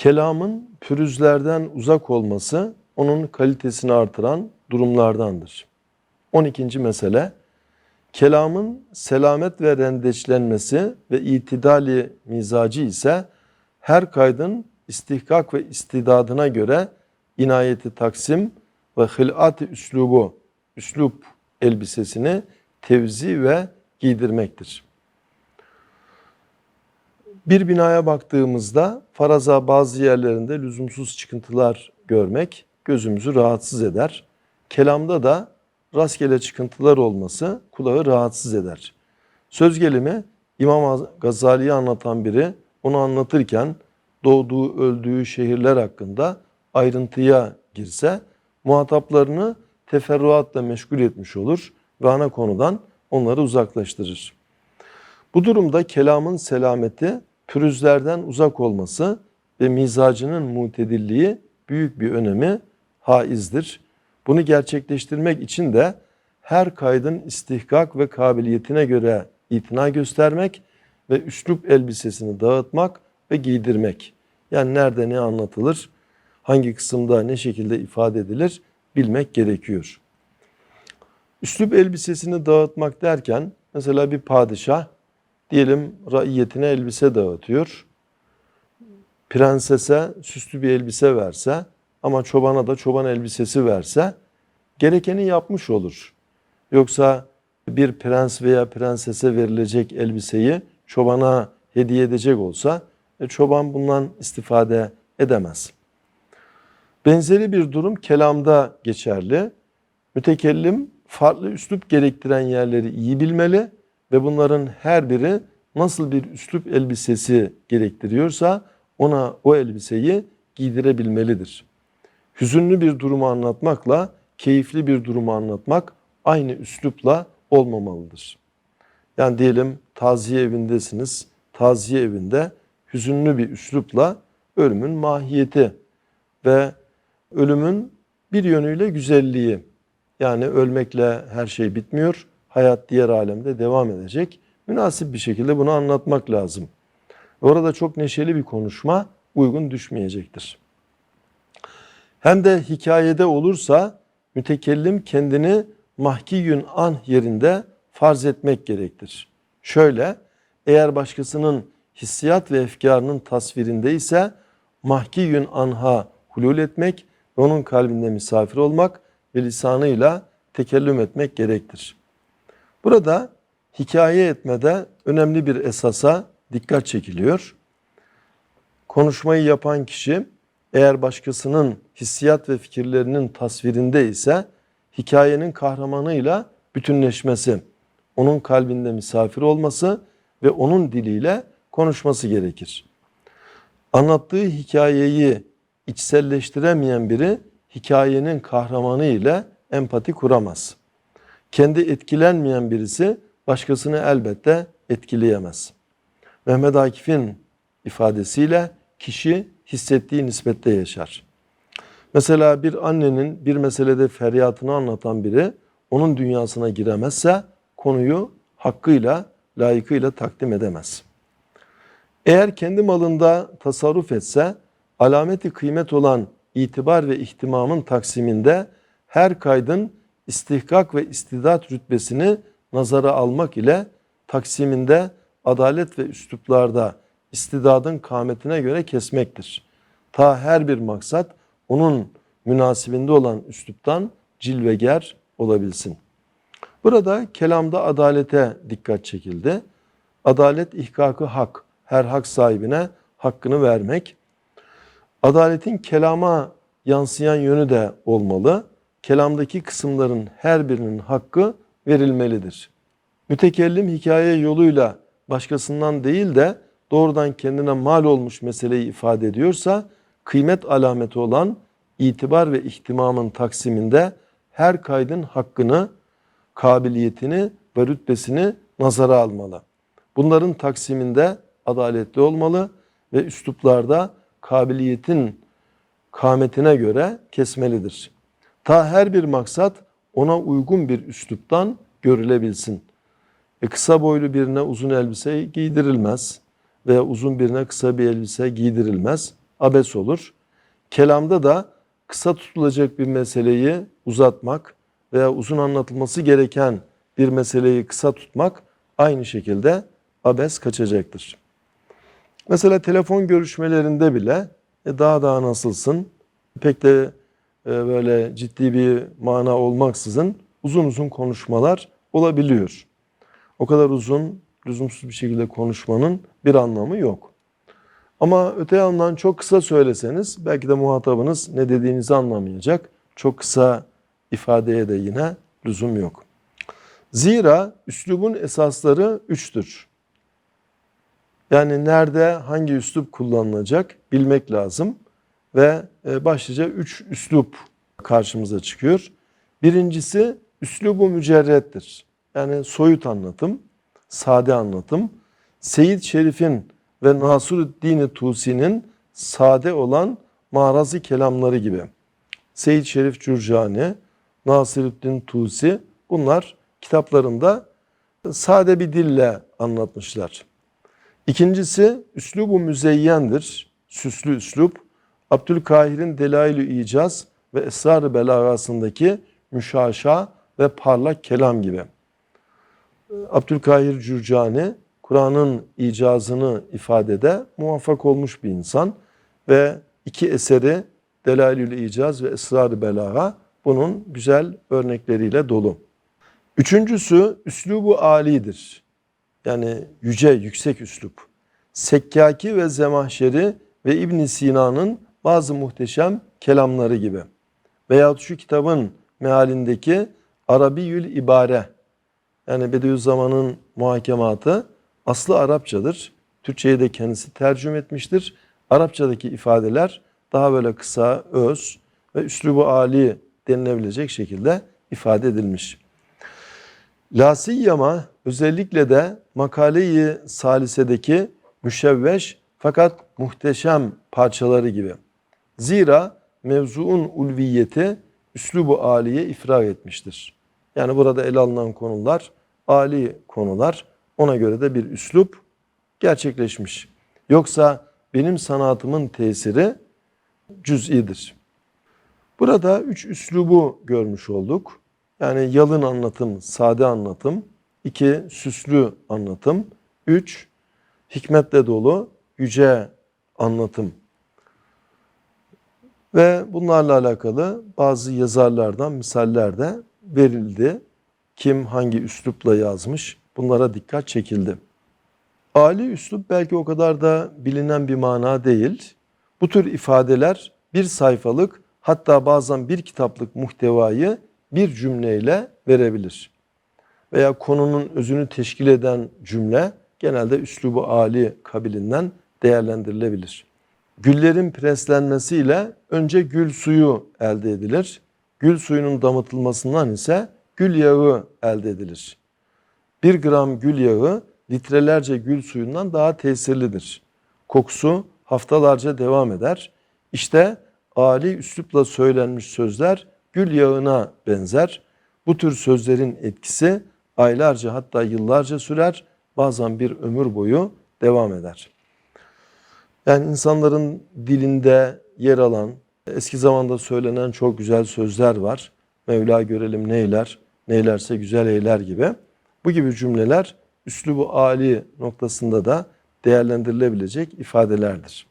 Kelamın pürüzlerden uzak olması onun kalitesini artıran durumlardandır. 12. mesele kelamın selamet ve rendeçlenmesi ve itidali mizacı ise her kaydın istihkak ve istidadına göre inayeti taksim ve hılat-ı üslubu, üslup elbisesini tevzi ve giydirmektir. Bir binaya baktığımızda faraza bazı yerlerinde lüzumsuz çıkıntılar görmek gözümüzü rahatsız eder. Kelamda da rastgele çıkıntılar olması kulağı rahatsız eder. Söz gelimi İmam Gazali'yi anlatan biri onu anlatırken doğduğu, öldüğü şehirler hakkında ayrıntıya girse muhataplarını teferruatla meşgul etmiş olur ve ana konudan onları uzaklaştırır. Bu durumda kelamın selameti, pürüzlerden uzak olması ve mizacının mutedilliği büyük bir önemi haizdir. Bunu gerçekleştirmek için de her kaydın istihkak ve kabiliyetine göre itina göstermek ve üslup elbisesini dağıtmak ve giydirmek. Yani nerede ne anlatılır, hangi kısımda ne şekilde ifade edilir bilmek gerekiyor. Üslup elbisesini dağıtmak derken mesela bir padişah diyelim raiyetine elbise dağıtıyor. Prensese süslü bir elbise verse ama çobana da çoban elbisesi verse gerekeni yapmış olur. Yoksa bir prens veya prensese verilecek elbiseyi çobana hediye edecek olsa e, çoban bundan istifade edemez. Benzeri bir durum kelamda geçerli. Mütekellim farklı üslup gerektiren yerleri iyi bilmeli ve bunların her biri nasıl bir üslup elbisesi gerektiriyorsa ona o elbiseyi giydirebilmelidir. Hüzünlü bir durumu anlatmakla keyifli bir durumu anlatmak aynı üslupla olmamalıdır. Yani diyelim taziye evindesiniz. Taziye evinde hüzünlü bir üslupla ölümün mahiyeti ve ölümün bir yönüyle güzelliği. Yani ölmekle her şey bitmiyor. Hayat diğer alemde devam edecek. Münasip bir şekilde bunu anlatmak lazım. Orada çok neşeli bir konuşma uygun düşmeyecektir. Hem de hikayede olursa mütekellim kendini mahkiyün an yerinde farz etmek gerektir. Şöyle, eğer başkasının hissiyat ve efkarının tasvirinde ise mahkiyün anha hulul etmek onun kalbinde misafir olmak ve lisanıyla tekellüm etmek gerektir. Burada hikaye etmede önemli bir esasa dikkat çekiliyor. Konuşmayı yapan kişi eğer başkasının hissiyat ve fikirlerinin tasvirinde ise hikayenin kahramanıyla bütünleşmesi, onun kalbinde misafir olması ve onun diliyle konuşması gerekir. Anlattığı hikayeyi içselleştiremeyen biri hikayenin kahramanı ile empati kuramaz. Kendi etkilenmeyen birisi başkasını elbette etkileyemez. Mehmet Akif'in ifadesiyle kişi hissettiği nispette yaşar. Mesela bir annenin bir meselede feryatını anlatan biri onun dünyasına giremezse konuyu hakkıyla, layıkıyla takdim edemez. Eğer kendi malında tasarruf etse alameti kıymet olan itibar ve ihtimamın taksiminde her kaydın istihkak ve istidat rütbesini nazara almak ile taksiminde adalet ve üsluplarda istidadın kâmetine göre kesmektir. Ta her bir maksat onun münasibinde olan üsluptan cilveger olabilsin. Burada kelamda adalete dikkat çekildi. Adalet ihkakı hak, her hak sahibine hakkını vermek. Adaletin kelama yansıyan yönü de olmalı. Kelamdaki kısımların her birinin hakkı verilmelidir. Mütekellim hikaye yoluyla başkasından değil de doğrudan kendine mal olmuş meseleyi ifade ediyorsa kıymet alameti olan itibar ve ihtimamın taksiminde her kaydın hakkını, kabiliyetini ve rütbesini nazara almalı. Bunların taksiminde adaletli olmalı ve üsluplarda kabiliyetin kametine göre kesmelidir. Ta her bir maksat ona uygun bir üsluptan görülebilsin. E kısa boylu birine uzun elbise giydirilmez veya uzun birine kısa bir elbise giydirilmez. abes olur. Kelamda da kısa tutulacak bir meseleyi uzatmak veya uzun anlatılması gereken bir meseleyi kısa tutmak aynı şekilde abes kaçacaktır. Mesela telefon görüşmelerinde bile e, daha daha nasılsın pek de böyle ciddi bir mana olmaksızın uzun uzun konuşmalar olabiliyor. O kadar uzun, lüzumsuz bir şekilde konuşmanın bir anlamı yok. Ama öte yandan çok kısa söyleseniz belki de muhatabınız ne dediğinizi anlamayacak. Çok kısa ifadeye de yine lüzum yok. Zira üslubun esasları üçtür. Yani nerede hangi üslup kullanılacak bilmek lazım. Ve e, başlıca üç üslup karşımıza çıkıyor. Birincisi üslubu mücerrettir. Yani soyut anlatım, sade anlatım. Seyyid Şerif'in ve Nasiruddin Tusi'nin sade olan marazi kelamları gibi. Seyyid Şerif Cürcani, Nasiruddin Tusi bunlar kitaplarında sade bir dille anlatmışlar. İkincisi üslubu müzeyyendir. Süslü üslup. Abdülkahir'in Delail-i İcaz ve Esrar-ı Belagasındaki müşaşa ve parlak kelam gibi. Abdülkahir Cürcani Kur'an'ın icazını ifadede muvaffak olmuş bir insan ve iki eseri Delailül İcaz ve Esrar-ı Belaga bunun güzel örnekleriyle dolu. Üçüncüsü üslubu alidir. Yani yüce, yüksek üslup. Sekkaki ve Zemahşeri ve İbn Sina'nın bazı muhteşem kelamları gibi. Veyahut şu kitabın mealindeki Arabiyül İbare yani Bediüzzaman'ın muhakematı aslı Arapçadır. Türkçe'ye de kendisi tercüme etmiştir. Arapçadaki ifadeler daha böyle kısa, öz ve üslubu ali denilebilecek şekilde ifade edilmiş. Lasiyyama özellikle de makaleyi salisedeki müşevveş fakat muhteşem parçaları gibi. Zira mevzuun ulviyeti üslubu aliye ifrar etmiştir. Yani burada ele alınan konular ali konular. Ona göre de bir üslup gerçekleşmiş. Yoksa benim sanatımın tesiri cüz'idir. Burada üç üslubu görmüş olduk. Yani yalın anlatım, sade anlatım. iki süslü anlatım. Üç, hikmetle dolu, yüce anlatım. Ve bunlarla alakalı bazı yazarlardan misaller de verildi. Kim hangi üslupla yazmış bunlara dikkat çekildi. Ali üslup belki o kadar da bilinen bir mana değil. Bu tür ifadeler bir sayfalık hatta bazen bir kitaplık muhtevayı bir cümleyle verebilir. Veya konunun özünü teşkil eden cümle genelde üslubu ali kabilinden değerlendirilebilir. Güllerin preslenmesiyle önce gül suyu elde edilir. Gül suyunun damıtılmasından ise gül yağı elde edilir. Bir gram gül yağı litrelerce gül suyundan daha tesirlidir. Kokusu haftalarca devam eder. İşte Ali üslupla söylenmiş sözler gül yağına benzer. Bu tür sözlerin etkisi aylarca hatta yıllarca sürer. Bazen bir ömür boyu devam eder. Yani insanların dilinde yer alan, eski zamanda söylenen çok güzel sözler var. Mevla görelim neyler, neylerse güzel eyler gibi. Bu gibi cümleler üslubu ali noktasında da değerlendirilebilecek ifadelerdir.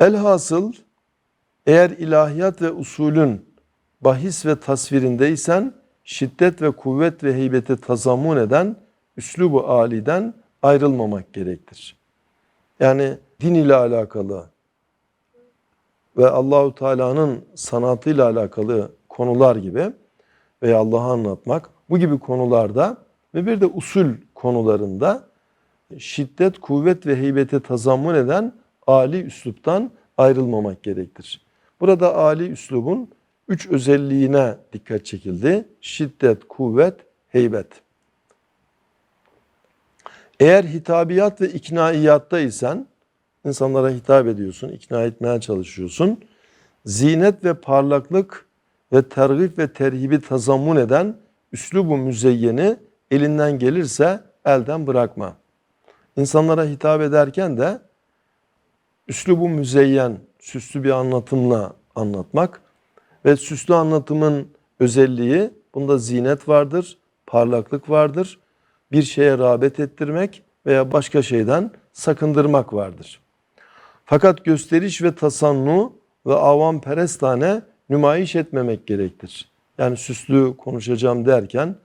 Elhasıl eğer ilahiyat ve usulün bahis ve tasvirindeysen şiddet ve kuvvet ve heybeti tazammun eden üslubu aliden ayrılmamak gerektir. Yani din ile alakalı ve Allahu Teala'nın sanatıyla alakalı konular gibi veya Allah'ı anlatmak bu gibi konularda ve bir de usul konularında şiddet, kuvvet ve heybeti tazammun eden ali üsluptan ayrılmamak gerektir. Burada ali üslubun üç özelliğine dikkat çekildi. Şiddet, kuvvet, heybet. Eğer hitabiyat ve iknaiyatta isen insanlara hitap ediyorsun, ikna etmeye çalışıyorsun. Zinet ve parlaklık ve tergif ve terhibi tazammun eden üslubu müzeyyeni elinden gelirse elden bırakma. İnsanlara hitap ederken de üslubu müzeyyen, süslü bir anlatımla anlatmak ve süslü anlatımın özelliği bunda zinet vardır, parlaklık vardır. Bir şeye rağbet ettirmek veya başka şeyden sakındırmak vardır. Fakat gösteriş ve tasannu ve avam perestane nümayiş etmemek gerektir. Yani süslü konuşacağım derken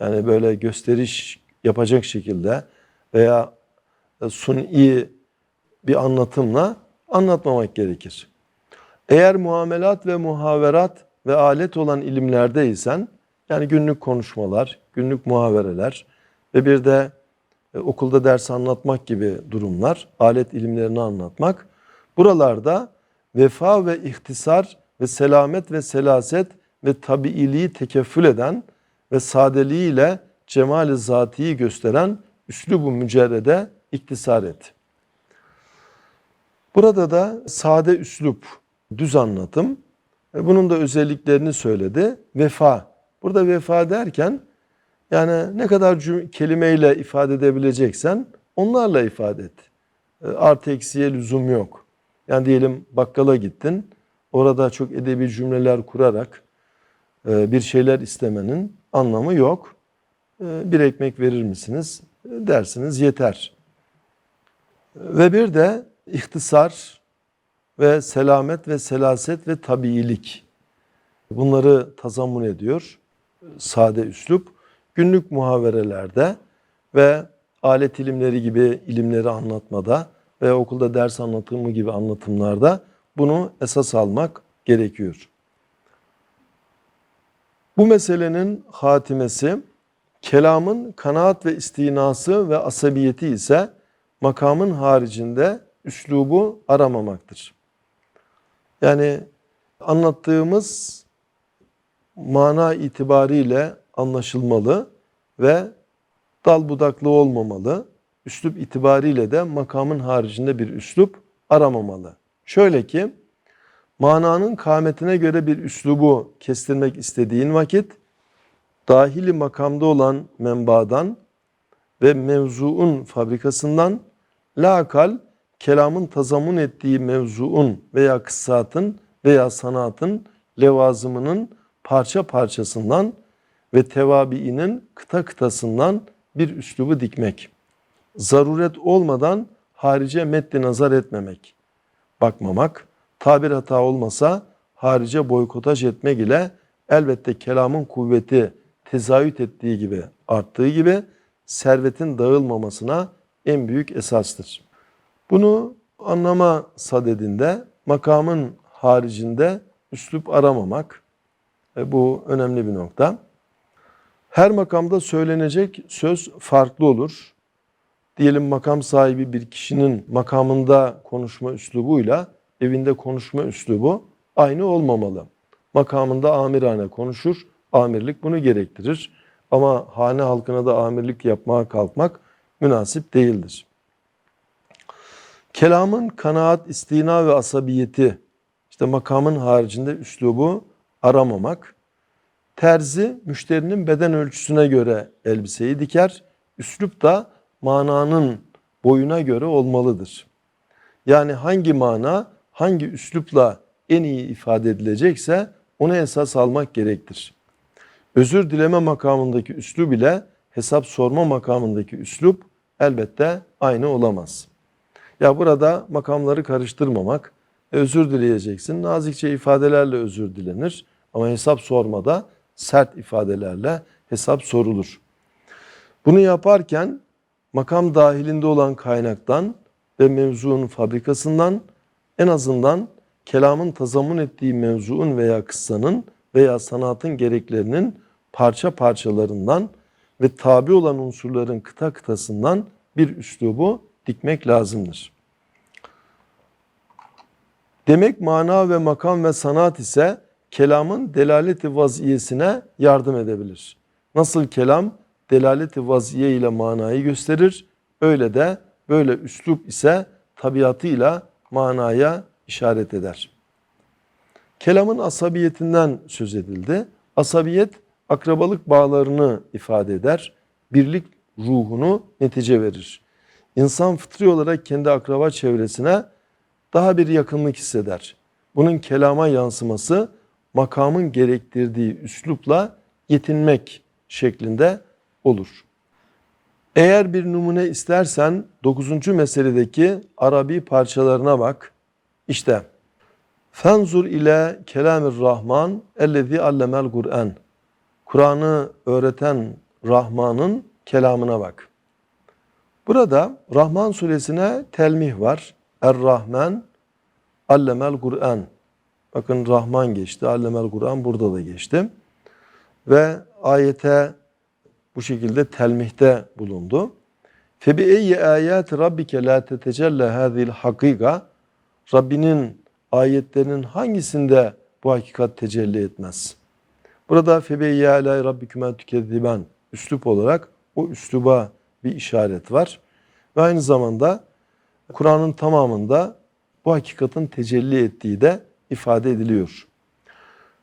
yani böyle gösteriş yapacak şekilde veya suni bir anlatımla anlatmamak gerekir. Eğer muamelat ve muhaverat ve alet olan ilimlerdeysen yani günlük konuşmalar, günlük muhavereler ve bir de e, okulda ders anlatmak gibi durumlar, alet ilimlerini anlatmak. Buralarda vefa ve ihtisar ve selamet ve selaset ve tabiiliği tekeffül eden ve sadeliğiyle cemali zatiyi gösteren üslubu mücerrede iktisar et. Burada da sade üslup, düz anlatım. E, Bunun da özelliklerini söyledi. Vefa. Burada vefa derken yani ne kadar kelimeyle ifade edebileceksen onlarla ifade et. E, Artı eksiye lüzum yok. Yani diyelim bakkala gittin. Orada çok edebi cümleler kurarak e, bir şeyler istemenin anlamı yok. E, Bir ekmek verir misiniz? E, Dersiniz yeter. Ve bir de ihtisar ve selamet ve selaset ve tabiilik. Bunları tazammun ediyor sade üslup. Günlük muhaverelerde ve alet ilimleri gibi ilimleri anlatmada ve okulda ders anlatımı gibi anlatımlarda bunu esas almak gerekiyor. Bu meselenin hatimesi kelamın kanaat ve istinası ve asabiyeti ise makamın haricinde üslubu aramamaktır. Yani anlattığımız mana itibariyle anlaşılmalı ve dal budaklı olmamalı. Üslup itibariyle de makamın haricinde bir üslup aramamalı. Şöyle ki mananın kâmetine göre bir üslubu kestirmek istediğin vakit dahili makamda olan menbadan ve mevzuun fabrikasından lakal kelamın tazamun ettiği mevzuun veya kıssatın veya sanatın levazımının parça parçasından ve tevabiinin kıta kıtasından bir üslubu dikmek. Zaruret olmadan harice meddi nazar etmemek, bakmamak, tabir hata olmasa harice boykotaj etmek ile elbette kelamın kuvveti tezahüt ettiği gibi, arttığı gibi servetin dağılmamasına en büyük esastır. Bunu anlama sadedinde makamın haricinde üslup aramamak e, bu önemli bir nokta. Her makamda söylenecek söz farklı olur. Diyelim makam sahibi bir kişinin makamında konuşma üslubuyla evinde konuşma üslubu aynı olmamalı. Makamında amirane konuşur, amirlik bunu gerektirir. Ama hane halkına da amirlik yapmaya kalkmak münasip değildir. Kelamın kanaat, istina ve asabiyeti, işte makamın haricinde üslubu aramamak. Terzi müşterinin beden ölçüsüne göre elbiseyi diker. Üslup da mananın boyuna göre olmalıdır. Yani hangi mana hangi üslupla en iyi ifade edilecekse onu esas almak gerektir. Özür dileme makamındaki üslup ile hesap sorma makamındaki üslup elbette aynı olamaz. Ya burada makamları karıştırmamak, e, özür dileyeceksin. Nazikçe ifadelerle özür dilenir ama hesap sormada sert ifadelerle hesap sorulur. Bunu yaparken makam dahilinde olan kaynaktan ve mevzuun fabrikasından en azından kelamın tazamun ettiği mevzuun veya kıssanın veya sanatın gereklerinin parça parçalarından ve tabi olan unsurların kıta kıtasından bir üslubu dikmek lazımdır. Demek mana ve makam ve sanat ise kelamın delaleti vaziyesine yardım edebilir. Nasıl kelam delaleti vaziye ile manayı gösterir, öyle de böyle üslup ise tabiatıyla manaya işaret eder. Kelamın asabiyetinden söz edildi. Asabiyet akrabalık bağlarını ifade eder. Birlik ruhunu netice verir. İnsan fıtri olarak kendi akraba çevresine daha bir yakınlık hisseder. Bunun kelama yansıması makamın gerektirdiği üslupla yetinmek şeklinde olur. Eğer bir numune istersen 9. meseledeki Arabi parçalarına bak. İşte Fenzur ile kelamir Rahman ellezî allemel Kur'an. Kur'an'ı öğreten Rahman'ın kelamına bak. Burada Rahman suresine telmih var. Er-Rahman allemel Kur'an. Bakın Rahman geçti, allemel Kur'an burada da geçti. Ve ayete bu şekilde telmihte bulundu. Eyyi ayat rabbike la tetecelle hadil hakika. Rabbinin ayetlerinin hangisinde bu hakikat tecelli etmez? Burada eyyi alay rabbikümen tükezziben üslup olarak o üsluba bir işaret var. Ve aynı zamanda Kur'an'ın tamamında bu hakikatin tecelli ettiği de ifade ediliyor.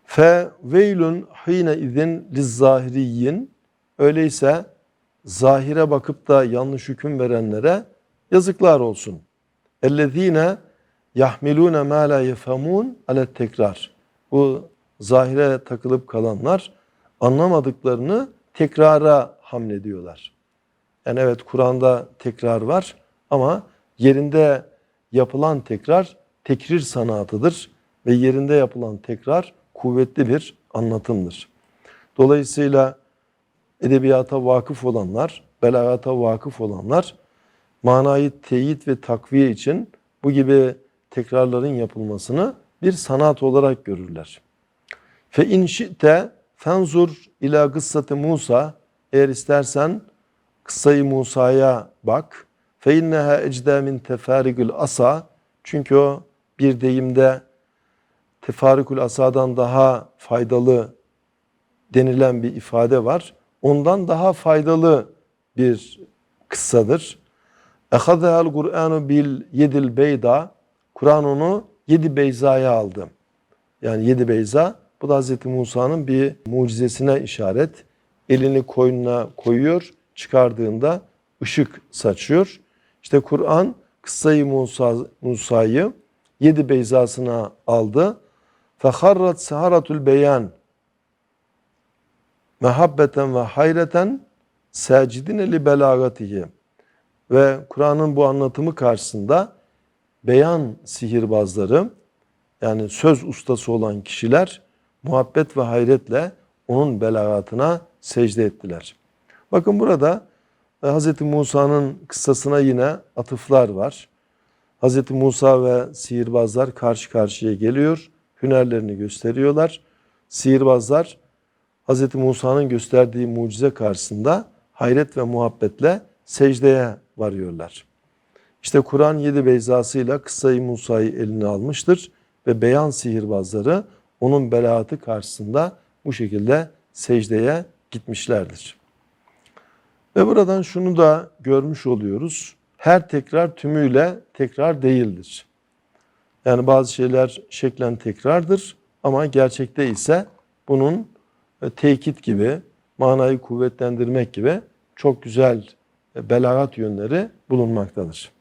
Fe veylun hine izin lizzahiriyin öyleyse zahire bakıp da yanlış hüküm verenlere yazıklar olsun. Ellezine yahmilune ma la yefhamun ale tekrar. Bu zahire takılıp kalanlar anlamadıklarını tekrara hamlediyorlar. Yani evet Kur'an'da tekrar var ama yerinde yapılan tekrar tekrir sanatıdır ve yerinde yapılan tekrar kuvvetli bir anlatımdır. Dolayısıyla edebiyata vakıf olanlar, belagata vakıf olanlar manayı teyit ve takviye için bu gibi tekrarların yapılmasını bir sanat olarak görürler. Fe in şi'te fenzur ila kıssati Musa eğer istersen kıssayı Musa'ya bak. Fe inneha ecda min tefarigül asa çünkü o bir deyimde tefarikül asadan daha faydalı denilen bir ifade var. Ondan daha faydalı bir kıssadır. Ehadehal Kur'anu bil yedil beyda. Kur'an onu yedi beyzaya aldı. Yani yedi beyza bu da Hz. Musa'nın bir mucizesine işaret. Elini koynuna koyuyor, çıkardığında ışık saçıyor. İşte Kur'an kıssayı Musa, Musa'yı yedi beyzasına aldı. Feharrat saharatul beyan mehabbeten ve hayreten sacidine li belagatihi ve Kur'an'ın bu anlatımı karşısında beyan sihirbazları yani söz ustası olan kişiler muhabbet ve hayretle onun belagatına secde ettiler. Bakın burada e, Hz. Musa'nın kıssasına yine atıflar var. Hz. Musa ve sihirbazlar karşı karşıya geliyor. Hünerlerini gösteriyorlar. Sihirbazlar Hz. Musa'nın gösterdiği mucize karşısında hayret ve muhabbetle secdeye varıyorlar. İşte Kur'an yedi beyzasıyla kıssayı Musa'yı eline almıştır ve beyan sihirbazları onun belaatı karşısında bu şekilde secdeye gitmişlerdir. Ve buradan şunu da görmüş oluyoruz. Her tekrar tümüyle tekrar değildir. Yani bazı şeyler şeklen tekrardır ama gerçekte ise bunun e, tekit gibi, manayı kuvvetlendirmek gibi çok güzel e, belagat yönleri bulunmaktadır.